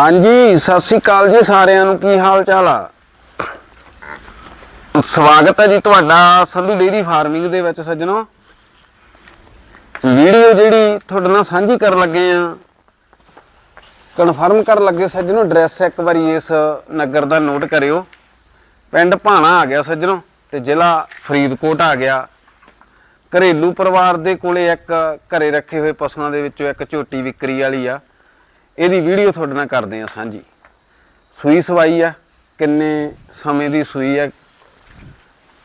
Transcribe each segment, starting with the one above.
ਹਾਂਜੀ, ਸਤਿ ਸ੍ਰੀ ਅਕਾਲ ਜੀ ਸਾਰਿਆਂ ਨੂੰ। ਕੀ ਹਾਲ ਚਾਲ ਆ? ਸਵਾਗਤ ਹੈ ਜੀ ਤੁਹਾਡਾ ਸੰਧੂ ਡੇਰੀ ਫਾਰਮਿੰਗ ਦੇ ਵਿੱਚ ਸੱਜਣੋ। ਵੀਡੀਓ ਜਿਹੜੀ ਤੁਹਾਡੇ ਨਾਲ ਸਾਂਝੀ ਕਰਨ ਲੱਗੇ ਆ। ਕਨਫਰਮ ਕਰਨ ਲੱਗੇ ਸੱਜਣੋ, ਐਡਰੈਸ ਇੱਕ ਵਾਰੀ ਇਸ ਨਗਰ ਦਾ ਨੋਟ ਕਰਿਓ। ਪਿੰਡ ਭਾਣਾ ਆ ਗਿਆ ਸੱਜਣੋ ਤੇ ਜ਼ਿਲ੍ਹਾ ਫਰੀਦਕੋਟ ਆ ਗਿਆ। ਘਰੇਲੂ ਪਰਿਵਾਰ ਦੇ ਕੋਲੇ ਇੱਕ ਘਰੇ ਰੱਖੇ ਹੋਏ ਪਸ਼ੂਆਂ ਦੇ ਵਿੱਚੋਂ ਇੱਕ ਝੋਟੀ ਵਿਕਰੀ ਵਾਲੀ ਆ। ਇਹਦੀ ਵੀਡੀਓ ਤੁਹਾਡੇ ਨਾਲ ਕਰਦੇ ਆ ਸਾਂਝੀ ਸੂਈ ਸਵਾਈ ਆ, ਕਿੰਨੇ ਸਮੇਂ ਦੀ ਸੂਈ ਆ,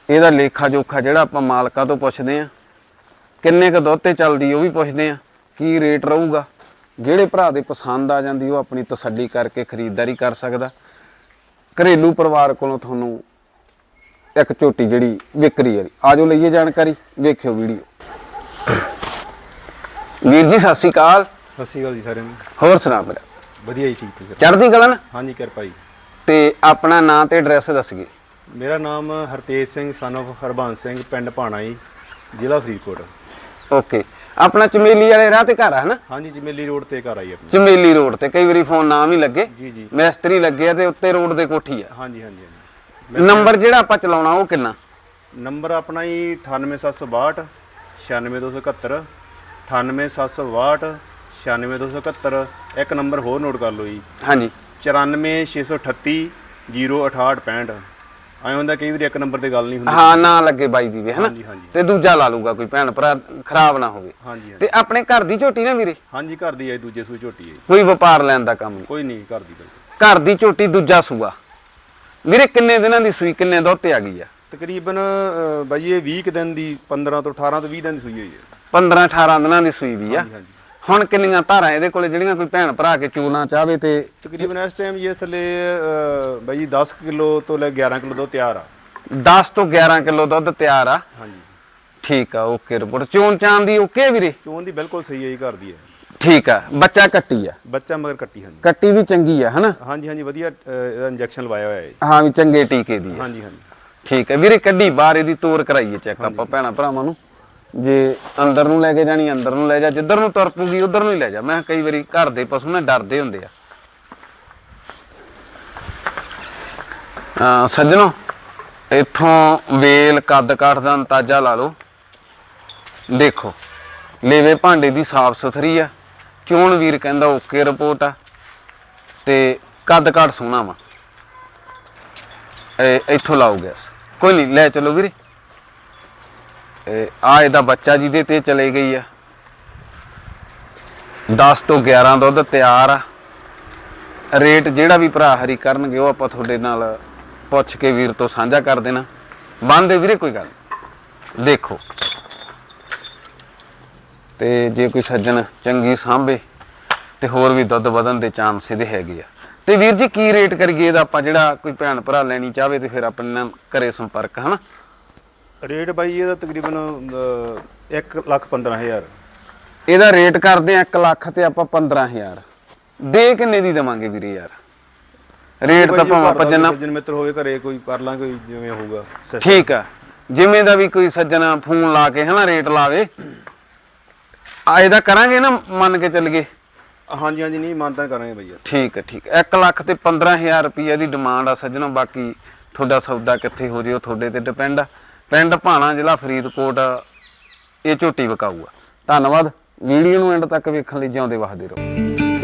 ਇਹਦਾ ਲੇਖਾ ਜੋਖਾ ਜਿਹੜਾ ਆਪਾਂ ਮਾਲਕਾਂ ਤੋਂ ਪੁੱਛਦੇ ਆ ਕਿੰਨੇ ਕ ਦੁੱਧ ਤੇ ਚੱਲਦੀ ਉਹ ਵੀ ਪੁੱਛਦੇ ਆ ਕੀ ਰੇਟ ਰਹੂਗਾ, ਜਿਹੜੇ ਭਰਾ ਦੇ ਪਸੰਦ ਆ ਜਾਂਦੀ ਉਹ ਆਪਣੀ ਤਸੱਲੀ ਕਰਕੇ ਖਰੀਦਦਾਰੀ ਕਰ ਸਕਦਾ। ਘਰੇਲੂ ਪਰਿਵਾਰ ਕੋਲੋਂ ਤੁਹਾਨੂੰ ਇੱਕ ਝੋਟੀ ਜਿਹੜੀ ਵਿਕਰੀ ਵਾਲੀ ਆਜੋ ਲਈਏ ਜਾਣਕਾਰੀ, ਵੇਖਿਓ ਵੀਡੀਓ। ਵੀਰ ਜੀ, ਸਤਿ ਸ਼੍ਰੀ ਅਕਾਲ। ਸਤਿ ਸ਼੍ਰੀ ਅਕਾਲ ਜੀ ਸਾਰਿਆਂ ਨੂੰ। ਹੋਰ ਸੁਣਾ ਮੇਰਾ ਵਧੀਆ ਜੀ ਠੀਕ ਤੁਸੀਂ ਚੜ੍ਹਦੀ ਕਲਾ ਨਾ? ਹਾਂਜੀ ਕਿਰਪਾ ਜੀ। ਤੇ ਆਪਣਾ ਨਾਂ ਤੇ ਐਡਰੈਸ ਦੱਸ ਗਏ। ਮੇਰਾ ਨਾਮ ਹਰਤੇਜ ਸਿੰਘ son of ਹਰਬੰਸ ਸਿੰਘ ਪਿੰਡ ਭਾਣਾ ਜੀ ਜ਼ਿਲ੍ਹਾ ਫਰੀਦਕੋਟ। ਓਕੇ। ਆਪਣਾ ਚਮੇਲੀ ਵਾਲੇ ਰਾਹ ਤੇ ਘਰ ਆ ਹਨਾ? ਹਾਂਜੀ ਜਮੇਲੀ ਰੋਡ ਤੇ ਘਰ ਆਈ ਆਪਣੀ। ਚਮੇਲੀ ਰੋਡ ਤੇ। ਕਈ ਵਾਰੀ ਫੋਨ ਨਾ ਵੀ ਲੱਗੇ। ਜੀ ਜੀ। ਮਿਸਤਰੀ ਲੱਗੇ ਆ ਤੇ ਉੱਤੇ ਰੋਡ ਦੇ ਕੋਠੀ ਆ। ਹਾਂਜੀ ਹਾਂਜੀ ਹਾਂਜੀ। ਨੰਬਰ ਜਿਹੜਾ ਆਪਾਂ ਚਲਾਉਣਾ ਉਹ ਕਿੰਨਾ? ਨੰਬਰ ਆਪਣਾ ਜੀ 98762 96271 98762 96271 ਇੱਕ ਨੰਬਰ ਹੋਰ ਨੋਟ ਕਰ ਲਓ ਜੀ। ਹਾਂਜੀ। 94638 06865 ਐਂ ਹੁੰਦਾ ਕਈ ਵਾਰੀ ਇੱਕ ਨੰਬਰ ਤੇ ਗੱਲ ਨਹੀਂ ਹੁੰਦੀ। ਹਾਂ ਨਾ ਲੱਗੇ ਬਾਈ ਦੀ ਵੀ ਹਨਾ ਹਾਂਜੀ ਹਾਂਜੀ। ਤੇ ਦੂਜਾ ਲਾ ਲੂਗਾ ਕੋਈ ਭੈਣ ਭਰਾ ਖਰਾਬ ਨਾ ਹੋਵੇ। ਹਾਂਜੀ ਹਾਂਜੀ। ਤੇ ਆਪਣੇ ਘਰ ਦੀ ਝੋਟੀ ਨਾ ਵੀਰੇ? ਹਾਂਜੀ ਘਰ ਦੀ ਹੈ ਦੂਜੇ ਸੂਈ ਝੋਟੀ ਹੈ ਜੀ। ਕੋਈ ਵਪਾਰ ਲੈਣ ਦਾ ਕੰਮ ਨਹੀਂ। ਕੋਈ ਨਹੀਂ ਘਰ ਦੀ ਗੱਲ ਘਰ ਦੀ ਝੋਟੀ ਦੂਜਾ ਸੂਆ। ਵੀਰੇ ਕਿੰਨੇ ਦਿਨਾਂ ਦੀ ਸੂਈ ਕਿੰਨੇ ਦੁੱਧ ਤੇ ਆ ਗਈ ਆ? ਤਕਰੀਬਨ ਅਹ, ਬਾਈ ਇਹ 20 ਕੁ ਦਿਨ ਦੀ 15 ਤੋਂ 18 ਤੋਂ 20 ਦਿਨ ਦੀ ਸੂਈ ਹੋਈ ਹੈ 15 18 ਦਿਨਾਂ ਦੀ ਸੂਈ ਵੀ ਆ। ਹਾਂਜੀ ਹਾਂਜੀ। ਹੁਣ ਕਿੰਨੀਆਂ ਧਾਰਾਂ ਇਹਦੇ ਕੋਲੇ ਜਿਹੜੀਆਂ ਕੋਈ ਭੈਣ ਭਰਾ ਕੇ ਚੋਣਾ ਚਾਹਵੇ ਤੇ ਤਕਰੀਬਨ ਇਸ ਟਾਈਮ ਇਹ ਥੱਲੇ ਬਾਈ 10 ਕਿਲੋ ਤੋਂ ਲੈ 11 ਕਿਲੋ ਦੁੱਧ ਤਿਆਰ ਆ। 10 ਤੋਂ 11 ਕਿਲੋ ਦੁੱਧ ਤਿਆਰ ਆ। ਹਾਂਜੀ। ਠੀਕ ਆ ਓਕੇ ਰਿਪੋਰਟ ਚੋਣ ਚਾਣ ਦੀ ਓਕੇ ਵੀਰੇ? ਚੋਣ ਦੀ ਬਿਲਕੁਲ ਸਹੀ ਹੈ ਜੀ ਘਰ ਦੀ ਹੈ। ਠੀਕ ਆ ਬੱਚਾ ਕੱਟੀ ਆ। ਬੱਚਾ ਮਗਰ ਕੱਟੀ ਹਾਂਜੀ। ਕੱਟੀ ਵੀ ਚੰਗੀ ਆ ਹਨਾ? ਹਾਂਜੀ ਹਾਂਜੀ ਵਧੀਆ ਇਹਦਾ ਇੰਜੈਕਸ਼ਨ ਲਵਾਇਆ ਹੋਇਆ ਹੈ ਜੀ। ਹਾਂ ਵੀ ਚੰਗੇ ਟੀਕੇ ਦੀ ਆ। ਹਾਂਜੀ ਹਾਂਜੀ। ਠੀਕ ਹੈ ਵੀਰੇ ਕੱਢੀ ਬਾਹਰ ਇਹਦੀ ਤੋਰ ਕਰਾਈਏ ਚੈੱਕ ਆਪਾਂ ਭੈਣਾ ਭਰਾਵਾਂ ਨੂੰ। ਜੇ ਅੰਦਰ ਨੂੰ ਲੈ ਕੇ ਜਾਣੀ, ਅੰਦਰ ਨੂੰ ਲੈ ਜਾ, ਜਿੱਧਰ ਨੂੰ ਤੁਰ ਪੂਗੀ ਉਧਰ ਨੂੰ ਹੀ ਲੈ ਜਾ। ਮੈਂ ਕਿਹਾ ਕਈ ਵਾਰੀ ਘਰ ਦੇ ਪਸ਼ੂ ਨਾ ਡਰਦੇ ਹੁੰਦੇ ਆ। ਆ ਸੱਜਣੋ, ਇੱਥੋਂ ਵੇਲ ਕੱਦ ਕਾਠ ਦਾ ਅੰਦਾਜ਼ਾ ਲਾ ਲਓ। ਦੇਖੋ, ਲੇਵੇ ਭਾਂਡੇ ਦੀ ਸਾਫ਼ ਸੁਥਰੀ ਆ। ਚੋਣ ਵੀਰ ਕਹਿੰਦਾ ਓਕੇ ਰਿਪੋਰਟ ਆ। ਤੇ ਕੱਦ ਕਾਠ ਸੋਹਣਾ ਵਾ। ਇੱਥੋਂ ਲਾਓ ਗੈਸ। ਕੋਈ ਨਹੀਂ, ਲੈ ਚਲੋ ਵੀਰੇ। ਆ ਇਹਦਾ ਬੱਚਾ ਜਿਹਦੇ ਤੇ ਚਲੇ ਗਈ ਆ। 10 ਤੋਂ 11 ਦੁੱਧ ਤਿਆਰ ਆ। ਰੇਟ ਜਿਹੜਾ ਵੀ ਭਰਾ ਹਰੀ ਕਰਨਗੇ ਉਹ ਆਪਾਂ ਤੁਹਾਡੇ ਨਾਲ ਪੁੱਛ ਕੇ ਵੀਰ ਤੋਂ ਸਾਂਝਾ ਕਰ ਦੇਣਾ। ਬੰਦੇ ਵੀਰੇ ਕੋਈ ਗੱਲ ਦੇਖੋ। ਤੇ ਜੇ ਕੋਈ ਸੱਜਣ ਚੰਗੀ ਸਾਂਭੇ ਤੇ ਹੋਰ ਵੀ ਦੁੱਧ ਵਧਣ ਦੇ ਚਾਂਸ ਇਹਦੇ ਹੈਗੇ ਆ। ਤੇ ਵੀਰ ਜੀ ਕੀ ਰੇਟ ਕਰੀਏ ਇਹਦਾ? ਆਪਾਂ ਜਿਹੜਾ ਕੋਈ ਭੈਣ ਭਰਾ ਲੈਣੀ ਚਾਹਵੇ ਤੇ ਫਿਰ ਆਪਣੇ ਨਾਲ ਕਰੇ ਸੰਪਰਕ, ਹਨਾ? ਰੇਟ ਬਾਈ ਇਹਦਾ ਤਕਰੀਬਨ 1 ਲੱਖ 15000 ਇਹਦਾ ਰੇਟ ਕਰਦੇ ਆ 1 ਲੱਖ ਤੇ ਆਪਾਂ 15000 ਦੇ ਕਿੰਨੇ ਦੀ ਦਵਾਂਗੇ ਵੀਰੇ ਯਾਰ? ਰੇਟ ਤਾਂ ਭਾਵੇਂ ਆਪਾਂ ਜਿੰਨਾ ਸੱਜਣ ਮਿੱਤਰ ਹੋਵੇ ਘਰੇ ਕੋਈ ਕਰ ਲਾਂ ਕੋਈ ਜਿਵੇਂ ਹੋਊਗਾ। ਠੀਕ ਆ। ਜਿਵੇਂ ਦਾ ਵੀ ਕੋਈ ਸੱਜਣਾ ਫੋਨ ਲਾ ਕੇ ਹਨਾ ਰੇਟ ਲਾਵੇ। ਆ ਇਹਦਾ ਕਰਾਂਗੇ ਨਾ ਮੰਨ ਕੇ ਚੱਲੀਏ। ਹਾਂਜੀ ਹਾਂਜੀ ਨਹੀਂ ਮਾਨਤਾ ਕਰਾਂਗੇ ਯਾਰ ਠੀਕ ਹੈ ਠੀਕ ਹੈ 1 ਲੱਖ ਤੇ 15000 ਰੁਪਏ ਦੀ ਡਿਮਾਂਡ ਆ ਸੱਜਣੋ ਬਾਕੀ ਤੁਹਾਡਾ ਸੌਦਾ ਕਿੱਥੇ ਹੋ ਜੇ ਉਹ ਤੁਹਾਡੇ ਤੇ ਡਿਪੈਂਡ ਆ। ਪਿੰਡ ਭਾਣਾ ਜ਼ਿਲ੍ਹਾ ਫਰੀਦਕੋਟ, ਇਹ ਝੋਟੀ ਵਿਕਾਊ ਆ ਧੰਨਵਾਦ। ਵੀਡੀਓ ਨੂੰ ਐਂਡ ਤੱਕ ਵੇਖਣ ਲਈ ਜਿਉਂਦੇ ਵਸਦੇ ਰਹੋ।